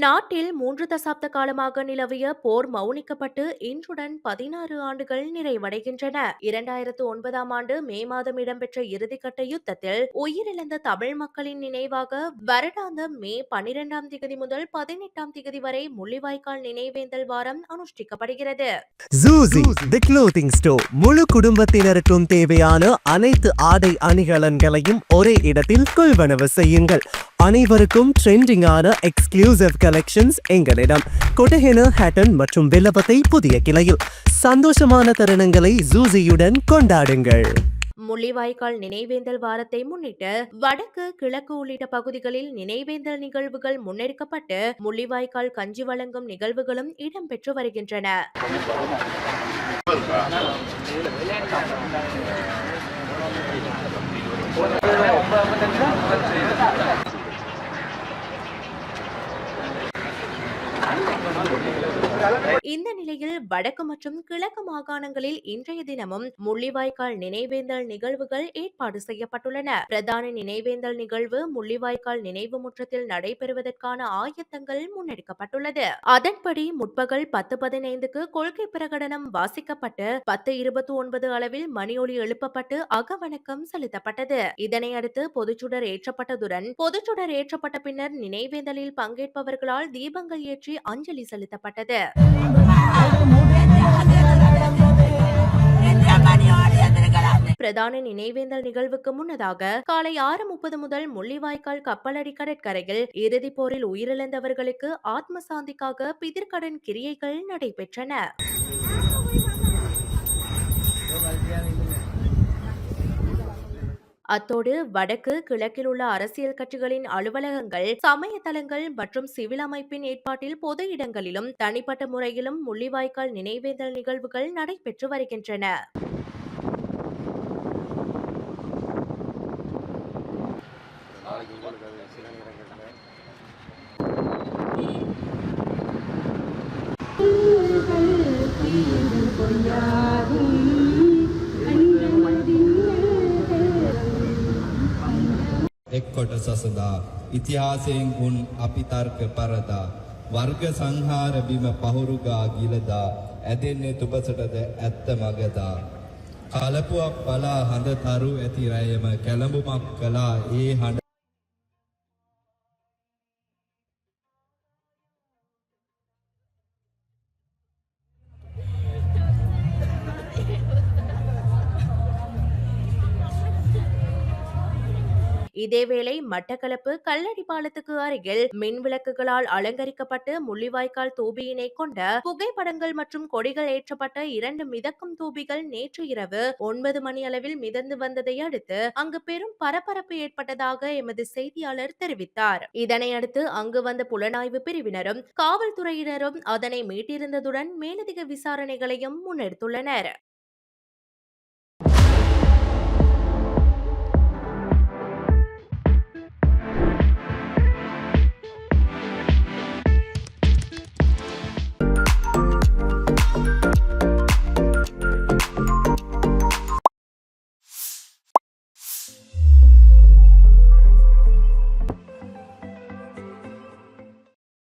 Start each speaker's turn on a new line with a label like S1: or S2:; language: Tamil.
S1: நாட்டில் மூன்று தசாப்த காலமாக நிலவிய போர் மௌனிக்கப்பட்டு இன்றுடன் பதினாறு ஆண்டுகள் நிறைவடைகின்றன. இரண்டாயிரத்து ஒன்பதாம் ஆண்டு மே மாதம் இடம்பெற்ற இறுதிக்கட்ட யுத்தத்தில் உயிரிழந்த தமிழ் மக்களின் நினைவாக வருடாந்த மே பனிரெண்டாம் திகதி முதல் பதினெட்டாம் திகதி வரை முள்ளிவாய்க்கால் நினைவேந்தல் வாரம் அனுஷ்டிக்கப்படுகிறது.
S2: தி முழு குடும்பத்தினருக்கும் தேவையான அனைத்து ஆடை அணிகலன்களையும் ஒரே இடத்தில் கொள்வனவு செய்யுங்கள். அனைவருக்கும் ட்ரெண்டிங்கான எக்ஸ்க்ளூசிவ் கலெக்ஷன்ஸ் எங்களிடம். கொட்டஹென ஹேட்டன் மற்றும் வில்லபத்தை புதிய கிளையில். சந்தோஷமான தருணங்களை ஜூசியுடன் கொண்டாடுங்கள்.
S1: முள்ளிவாய்க்கால் நினைவேந்தல் வாரத்தை முன்னிட்டு வடக்கு கிழக்கு உள்ளிட்ட பகுதிகளில் நினைவேந்தல் நிகழ்வுகள் முன்னெடுக்கப்பட்டு முள்ளிவாய்க்கால் கஞ்சி வழங்கும் நிகழ்வுகளும் இடம்பெற்று வருகின்றன. இந்த நிலையில் வடக்கு மற்றும் கிழக்கு மாகாணங்களில் இன்றைய தினமும் முள்ளிவாய்க்கால் நினைவேந்தல் நிகழ்வுகள் ஏற்பாடு செய்யப்பட்டுள்ளன. பிரதான நினைவேந்தல் நிகழ்வு முள்ளிவாய்க்கால் நினைவு முற்றத்தில் நடைபெறுவதற்கான ஆயத்தங்கள் முன்னெடுக்கப்பட்டுள்ளது. அதன்படி முற்பகல் பத்து பதினைந்துக்கு கொள்கை பிரகடனம் வாசிக்கப்பட்டு பத்து இருபத்தி ஒன்பது அளவில் மணியொலி எழுப்பப்பட்டு அகவணக்கம் செலுத்தப்பட்டது. இதனையடுத்து பொதுச்சுடர் ஏற்றப்பட்டதுடன் பொதுச்சுடர் ஏற்றப்பட்ட பின்னர் நினைவேந்தலில் பங்கேற்பவர்களால் தீபங்கள் ஏற்றி அஞ்சலி செலுத்தப்பட்டது. பிரதான நினைவேந்தல் நிகழ்வுக்கு முன்னதாக காலை ஆறு முப்பது முதல் முள்ளிவாய்க்கால் கப்பலடி கடற்கரையில் இறுதிப் போரில் உயிரிழந்தவர்களுக்கு ஆத்ம சாந்திக்காக பிதிர்கடன் கிரியைகள் நடைபெற்றன. அத்தோடு வடக்கு கிழக்கில் உள்ள அரசியல் கட்சிகளின் அலுவலகங்கள் சமய தலங்கள் மற்றும் சிவில் அமைப்பின் ஏற்பாட்டில் பொது இடங்களிலும் தனிப்பட்ட முறையிலும் முள்ளிவாய்க்கால் நினைவேந்தல் நிகழ்வுகள் நடைபெற்று வருகின்றன.
S3: එක් කොට සසදා ඉතිහාසයෙන් උන් අපි තර්ක පරදා වර්ග සංහාර බිම පහුරුගා ගිලදා ඇදෙන්නේ තුපසටද ඇත්ත මගදා. කලපුවක් බලා හඳ තරු ඇති රැයම කැළඹුමක් කලා ඒ හඬ
S1: இதேவேளை மட்டக்களப்பு கல்லடி பாலத்துக்கு அருகில் மின் விளக்குகளால் அலங்கரிக்கப்பட்டு முள்ளிவாய்க்கால் தூபியினை கொண்ட புகைப்படங்கள் மற்றும் கொடிகள் ஏற்றப்பட்ட இரண்டு மிதக்கும் தூபிகள் நேற்று இரவு ஒன்பது மணி அளவில் மிதந்து வந்ததை அடுத்து அங்கு பெரும் பரபரப்பு ஏற்பட்டதாக எமது செய்தியாளர் தெரிவித்தார். இதனை அடுத்து அங்கு வந்த புலனாய்வு பிரிவினரும் காவல்துறையினரும் அதனை மீட்டிருந்ததுடன் மேலதிக விசாரணைகளையும் முன்னெடுத்துள்ளனர்.